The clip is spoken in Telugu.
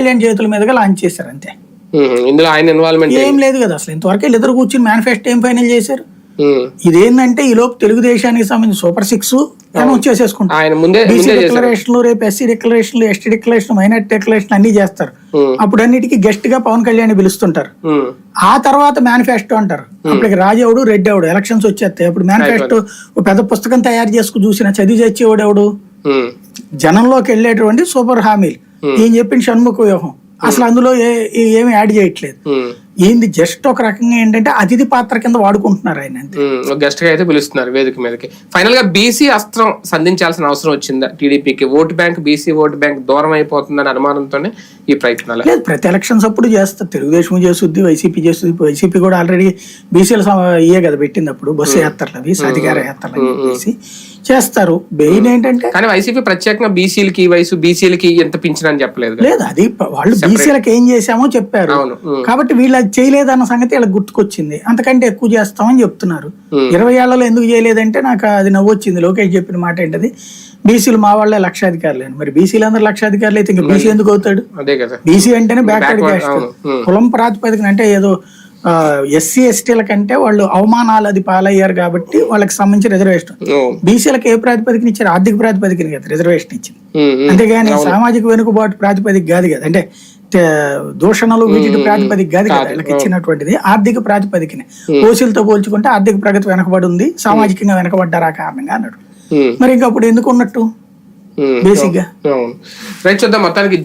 కళ్యాణ్ చేతుల మీదుగా లాంచ్ చేశారు అంతే ఇందులో ఆయన ఇన్వాల్వ్మెంట్ ఏం లేదు కదా అసలు. ఇంతవరకు వీళ్ళిద్దరు కూర్చుని మేనిఫెస్టో ఏం ఫైనల్ చేశారు? ఇదేంటంటే ఈ లోపు తెలుగుదేశానికి సంబంధించి సూపర్ సిక్స్ చేశారు. డిక్లరేషన్లు రేపు ఎస్సీ డిక్లరేషన్లు ఎస్టీ డిక్లరేషన్ మైనార్టీ డిక్లరేషన్ అన్ని చేస్తారు. అప్పుడు అన్నిటికీ గెస్ట్గా పవన్ కళ్యాణ్ పిలుస్తుంటారు. ఆ తర్వాత మేనిఫెస్టో అంటారు. అప్పటికి రాజేవుడు రెడ్డి ఎవడు? ఎలక్షన్స్ వచ్చేస్తాయి. అప్పుడు మేనిఫెస్టో పెద్ద పుస్తకం తయారు చేసుకు చూసిన చదివి చచ్చేవాడు ఎవడు? జనంలోకి వెళ్ళేటువంటి సూపర్ హామీలు. ఈయన చెప్పిన షణ్ముఖ వ్యూహం. అసలు అందులో ఏమీ యాడ్ చేయట్లేదు. ఏంది జస్ట్ ఒక రకంగా ఏంటంటే అతిథి పాత్ర కింద వాడుకుంటున్నారు ఆయన గెస్ట్గా అయితే పిలుస్తున్నారు వేదిక మీదకి. ఫైనల్గా బీసీ అస్త్రం సంధించాల్సిన అవసరం వచ్చిందా టీడీపీకి vote bank BC vote bank దూరం అయిపోతుందని అనుమానంతోనే ఈ ప్రయత్నాలు. లేదు ప్రతి ఎలక్షన్స్ అప్పుడు చేస్తారు. తెలుగుదేశం చేస్తుంది వైసీపీ చేస్తుంది వైసీపీ కూడా ఆల్రెడీ బీసీల ఇయే కదా పెట్టింది అప్పుడు. బస్సు యాత్రలు అవి అధికార యాత్రలు అని చెప్పేసి చేస్తారు. మెయిన్ ఏంటంటే కానీ వైసీపీ ప్రత్యేకంగా బీసీలకి వయసు బీసీలకి ఎంత పింఛనని చెప్పలేదు కదా. లేదు అది వాళ్ళు బీసీలకు ఏం చేశామో చెప్పారు. కాబట్టి వీళ్ళు చేయలేదన్న సంగతి వీళ్ళకి గుర్తుకొచ్చింది. అంతకంటే ఎక్కువ చేస్తామని చెప్తున్నారు. ఇరవై ఏళ్ళలో ఎందుకు చేయలేదంటే నాకు అది నవ్వొచ్చింది. లోకేష్ చెప్పిన మాట ఏంటది? బీసీలు మా వాళ్ళే లక్షాధికారులు అని. మరి బీసీలు అందరూ లక్షాధికారులు అయితే ఇంకా బీసీ ఎందుకు అవుతాడు? బీసీ అంటేనే బ్యాక్వర్డ్ క్యాస్ట్. కులం ప్రాతిపదికన అంటే ఏదో ఎస్సీ ఎస్టీల కంటే వాళ్ళు అవమానాలు అది పాలయ్యారు కాబట్టి వాళ్ళకి సంబంధించి రిజర్వేషన్ బీసీలకు ఏ ప్రాతిపదికన ఇచ్చారు? ఆర్థిక ప్రాతిపదికన కదా రిజర్వేషన్ ఇచ్చింది. అంతేగాని సామాజిక వెనుకబాటు ప్రాతిపదిక కాదు కదా. అంటే దూషణలు వీటి ప్రాతిపదిక కాదు కదా. వీళ్ళకి ఇచ్చినటువంటిది. ఆర్థిక ప్రాతిపదికనే. ఓసీలతో పోల్చుకుంటే ఆర్థిక ప్రగతి వెనకబడి ఉంది సామాజికంగా వెనకబడ్డారు కారణంగా అన్నాడు. మరి ఇంకా అప్పుడు ఎందుకు ఉన్నట్టు? బేసిక్గా. రైట్ చూద్దాం. మొత్తానికి జై